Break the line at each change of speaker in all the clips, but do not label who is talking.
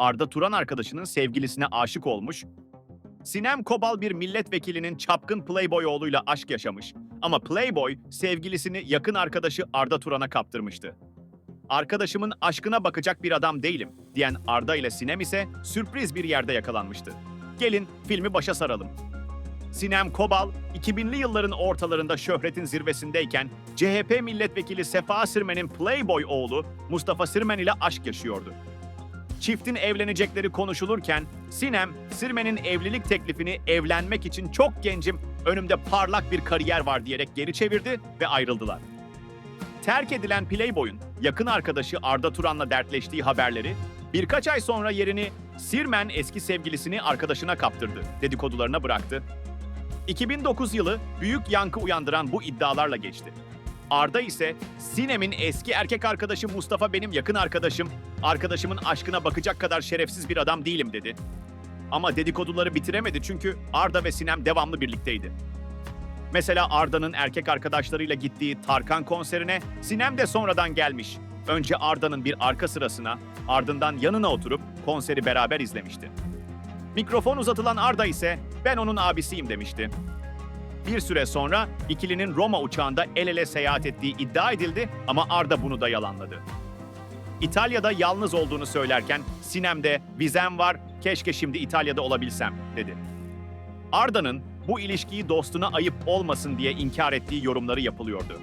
Arda Turan arkadaşının sevgilisine aşık olmuş, Sinem Kobal bir milletvekilinin çapkın Playboy oğluyla aşk yaşamış ama Playboy sevgilisini yakın arkadaşı Arda Turan'a kaptırmıştı. Arkadaşımın aşkına bakacak bir adam değilim diyen Arda ile Sinem ise sürpriz bir yerde yakalanmıştı. Gelin filmi başa saralım. Sinem Kobal, 2000'li yılların ortalarında şöhretin zirvesindeyken CHP milletvekili Sefa Sirmen'in Playboy oğlu Mustafa Sirmen ile aşk yaşıyordu. Çiftin evlenecekleri konuşulurken Sinem, Sirmen'in evlilik teklifini evlenmek için çok gencim, önümde parlak bir kariyer var diyerek geri çevirdi ve ayrıldılar. Terk edilen Playboy'un yakın arkadaşı Arda Turan'la dertleştiği haberleri birkaç ay sonra yerini Sirmen eski sevgilisini arkadaşına kaptırdı dedikodularına bıraktı 2009 yılı büyük yankı uyandıran bu iddialarla geçti. Arda ise Sinem'in eski erkek arkadaşı Mustafa benim yakın arkadaşım, arkadaşımın aşkına bakacak kadar şerefsiz bir adam değilim dedi. Ama dedikoduları bitiremedi çünkü Arda ve Sinem devamlı birlikteydi. Mesela Arda'nın erkek arkadaşlarıyla gittiği Tarkan konserine Sinem de sonradan gelmiş. Önce Arda'nın bir arka sırasına, ardından yanına oturup konseri beraber izlemişti. Mikrofon uzatılan Arda ise ben onun abisiyim demişti. Bir süre sonra ikilinin Roma uçağında el ele seyahat ettiği iddia edildi ama Arda bunu da yalanladı. İtalya'da yalnız olduğunu söylerken Sinem de vizem var, keşke şimdi İtalya'da olabilsem dedi. Arda'nın bu ilişkiyi dostuna ayıp olmasın diye inkar ettiği yorumları yapılıyordu.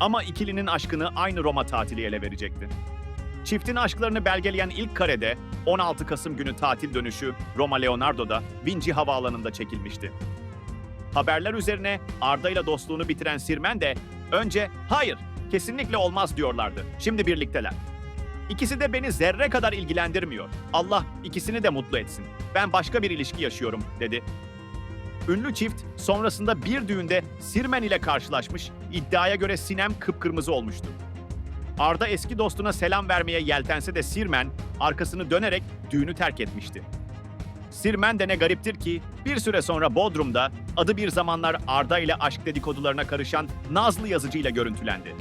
Ama ikilinin aşkını aynı Roma tatili ele verecekti. Çiftin aşklarını belgeleyen ilk karede 16 Kasım günü tatil dönüşü Roma Leonardo'da Vinci Havaalanı'nda çekilmişti. Haberler üzerine Arda ile dostluğunu bitiren Sirmen de önce hayır kesinlikle olmaz diyorlardı. Şimdi birlikteler. İkisi de beni zerre kadar ilgilendirmiyor. Allah ikisini de mutlu etsin. Ben başka bir ilişki yaşıyorum dedi. Ünlü çift sonrasında bir düğünde Sirmen ile karşılaşmış, iddiaya göre Sinem kıpkırmızı olmuştu. Arda eski dostuna selam vermeye yeltense de Sirmen arkasını dönerek düğünü terk etmişti. Sirmen de ne gariptir ki bir süre sonra Bodrum'da adı bir zamanlar Arda ile aşk dedikodularına karışan Nazlı yazıcı ile görüntülendi.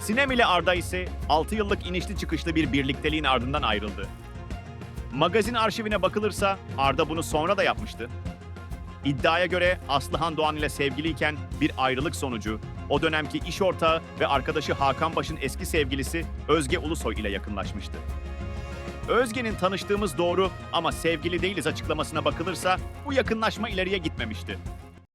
Sinem ile Arda ise 6 yıllık inişli çıkışlı bir birlikteliğin ardından ayrıldı. Magazin arşivine bakılırsa Arda bunu sonra da yapmıştı. İddiaya göre Aslıhan Doğan ile sevgiliyken bir ayrılık sonucu o dönemki iş ortağı ve arkadaşı Hakan Baş'ın eski sevgilisi Özge Ulusoy ile yakınlaşmıştı. Özge'nin tanıştığımız doğru ama sevgili değiliz açıklamasına bakılırsa bu yakınlaşma ileriye gitmemişti.